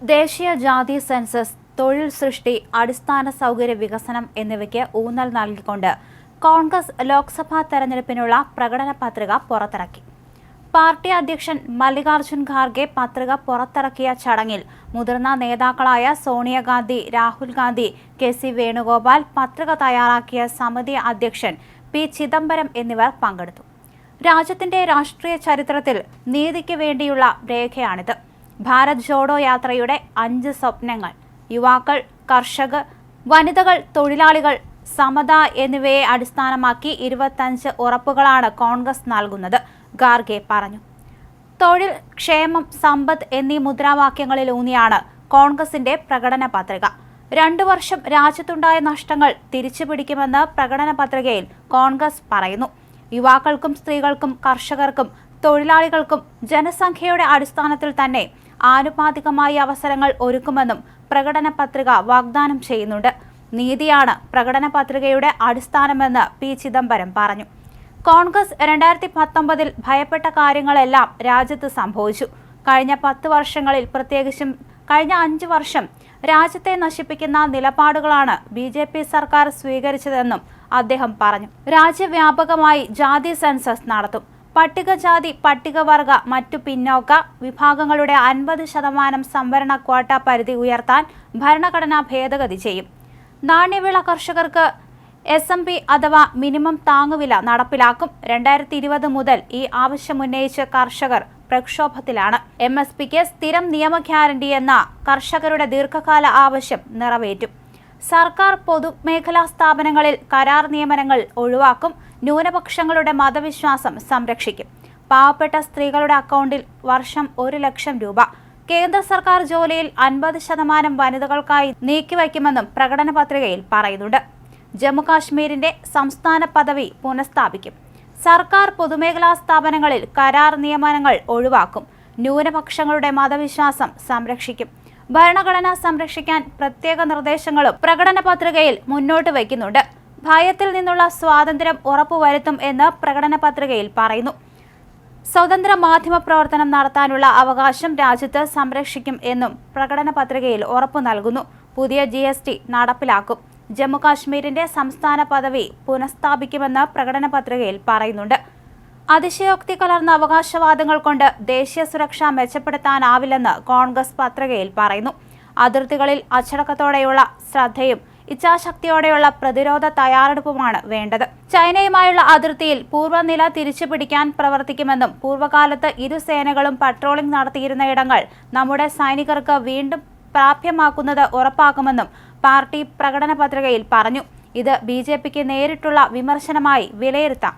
ദേശീയ ജാതി സെൻസസ് തൊഴിൽ സൃഷ്ടി അടിസ്ഥാന സൗകര്യ വികസനം എന്നിവയ്ക്ക് ഊന്നൽ നൽകിക്കൊണ്ട് കോൺഗ്രസ് ലോക്സഭാ തെരഞ്ഞെടുപ്പിനുള്ള പ്രകടന പത്രിക പുറത്തിറക്കി. പാർട്ടി അധ്യക്ഷൻ മല്ലികാർജുൻ ഖാർഗെ പത്രിക പുറത്തിറക്കിയ ചടങ്ങിൽ മുതിർന്ന നേതാക്കളായ സോണിയാഗാന്ധി രാഹുൽ ഗാന്ധി കെ സി വേണുഗോപാൽ പത്രിക തയ്യാറാക്കിയ സമിതി അധ്യക്ഷൻ പി ചിദംബരം എന്നിവർ പങ്കെടുത്തു. രാജ്യത്തിന്റെ രാഷ്ട്രീയ ചരിത്രത്തിൽ നീതിക്ക് വേണ്ടിയുള്ള രേഖയാണിത്. ഭാരത് ജോഡോ യാത്രയുടെ അഞ്ച് സ്വപ്നങ്ങൾ. യുവാക്കൾ കർഷകർ വനിതകൾ തൊഴിലാളികൾ സമത എന്നിവയെ അടിസ്ഥാനമാക്കി ഇരുപത്തഞ്ച് ഉറപ്പുകളാണ് കോൺഗ്രസ് നൽകുന്നത് ഗാർഗെ പറഞ്ഞു. തൊഴിൽ ക്ഷേമം സമ്പത്ത് എന്നീ മുദ്രാവാക്യങ്ങളിലൂന്നിയാണ് കോൺഗ്രസിന്റെ പ്രകടന പത്രിക. രണ്ടു വർഷം രാജ്യത്തുണ്ടായ നഷ്ടങ്ങൾ തിരിച്ചുപിടിക്കുമെന്ന് പ്രകടന പത്രികയിൽ കോൺഗ്രസ് പറയുന്നു. യുവാക്കൾക്കും സ്ത്രീകൾക്കും കർഷകർക്കും തൊഴിലാളികൾക്കും ജനസംഖ്യയുടെ അടിസ്ഥാനത്തിൽ തന്നെ ആനുപാതികമായ അവസരങ്ങൾ ഒരുക്കുമെന്നും പ്രകടന പത്രിക വാഗ്ദാനം ചെയ്യുന്നുണ്ട്. നീതിയാണ് പ്രകടന പത്രികയുടെ അടിസ്ഥാനമെന്ന് പി ചിദംബരം പറഞ്ഞു. കോൺഗ്രസ് രണ്ടായിരത്തി പത്തൊമ്പതിൽ ഭയപ്പെട്ട കാര്യങ്ങളെല്ലാം രാജ്യത്ത് സംഭവിച്ചു. കഴിഞ്ഞ പത്ത് വർഷങ്ങളിൽ പ്രത്യേകിച്ചും കഴിഞ്ഞ അഞ്ച് വർഷം രാജ്യത്തെ നശിപ്പിക്കുന്ന നിലപാടുകളാണ് ബി ജെ പി സർക്കാർ സ്വീകരിച്ചതെന്നും അദ്ദേഹം പറഞ്ഞു. രാജ്യവ്യാപകമായി ജാതി സെൻസസ് നടത്തും. പട്ടികജാതി പട്ടികവർഗ മറ്റു പിന്നോക്ക വിഭാഗങ്ങളുടെ അൻപത് ശതമാനം സംവരണ ക്വാട്ട പരിധി ഉയർത്താൻ ഭരണഘടനാ ഭേദഗതി ചെയ്യും. നാണ്യവിള കർഷകർക്ക് എസ് എം പി അഥവാ മിനിമം താങ്ങുവില നടപ്പിലാക്കും. രണ്ടായിരത്തി ഇരുപത് മുതൽ ഈ ആവശ്യമുന്നയിച്ച് കർഷകർ പ്രക്ഷോഭത്തിലാണ്. എം എസ് പിക്ക് സ്ഥിരം നിയമ ഗ്യാരണ്ടി എന്ന കർഷകരുടെ ദീർഘകാല ആവശ്യം നിറവേറ്റും. സർക്കാർ പൊതുമേഖലാ സ്ഥാപനങ്ങളിൽ കരാർ നിയമനങ്ങൾ ഒഴിവാക്കും. ന്യൂനപക്ഷങ്ങളുടെ മതവിശ്വാസം സംരക്ഷിക്കും. പാവപ്പെട്ട സ്ത്രീകളുടെ അക്കൗണ്ടിൽ വർഷം ഒരു ലക്ഷം രൂപ. കേന്ദ്ര സർക്കാർ ജോലിയിൽ അൻപത് ശതമാനം വനിതകൾക്കായി നീക്കിവയ്ക്കുമെന്നും പ്രകടന പത്രികയിൽ പറയുന്നുണ്ട്. ജമ്മുകാശ്മീരിന്റെ സംസ്ഥാന പദവി പുനഃസ്ഥാപിക്കും. സർക്കാർ പൊതുമേഖലാ സ്ഥാപനങ്ങളിൽ കരാർ നിയമനങ്ങൾ ഒഴിവാക്കും. ന്യൂനപക്ഷങ്ങളുടെ മതവിശ്വാസം സംരക്ഷിക്കും. ഭരണഘടന സംരക്ഷിക്കാൻ പ്രത്യേക നിർദ്ദേശങ്ങളും പ്രകടന പത്രികയിൽ മുന്നോട്ട് വയ്ക്കുന്നുണ്ട്. ഭയത്തിൽ നിന്നുള്ള സ്വാതന്ത്ര്യം ഉറപ്പുവരുത്തും എന്ന് പ്രകടന പത്രികയിൽ പറയുന്നു. സ്വതന്ത്ര മാധ്യമ പ്രവർത്തനം നടത്താനുള്ള അവകാശം രാജ്യത്ത് സംരക്ഷിക്കും എന്നും പ്രകടന പത്രികയിൽ ഉറപ്പു നൽകുന്നു. പുതിയ ജി എസ് ടി നടപ്പിലാക്കും. ജമ്മുകാശ്മീരിന്റെ സംസ്ഥാന പദവി പുനഃസ്ഥാപിക്കുമെന്ന് പ്രകടന പത്രികയിൽ പറയുന്നുണ്ട്. അതിശയോക്തി കലർന്ന അവകാശവാദങ്ങൾ കൊണ്ട് ദേശീയ സുരക്ഷ മെച്ചപ്പെടുത്താനാവില്ലെന്ന് കോൺഗ്രസ് പത്രികയിൽ പറയുന്നു. അതിർത്തികളിൽ അച്ചടക്കത്തോടെയുള്ള ശ്രദ്ധയും ഇച്ഛാശക്തിയോടെയുള്ള പ്രതിരോധ തയ്യാറെടുപ്പുമാണ് വേണ്ടത്. ചൈനയുമായുള്ള അതിർത്തിയിൽ പൂർവനില തിരിച്ചുപിടിക്കാൻ പ്രവർത്തിക്കുമെന്നും പൂർവകാലത്ത് ഇരു സേനകളും പട്രോളിംഗ് നടത്തിയിരുന്ന ഇടങ്ങൾ നമ്മുടെ സൈനികർക്ക് വീണ്ടും പ്രാപ്യമാക്കുന്നത് ഉറപ്പാക്കുമെന്നും പാർട്ടി പ്രകടന പത്രികയിൽ പറഞ്ഞു. ഇത് ബി നേരിട്ടുള്ള വിമർശനമായി വിലയിരുത്താം.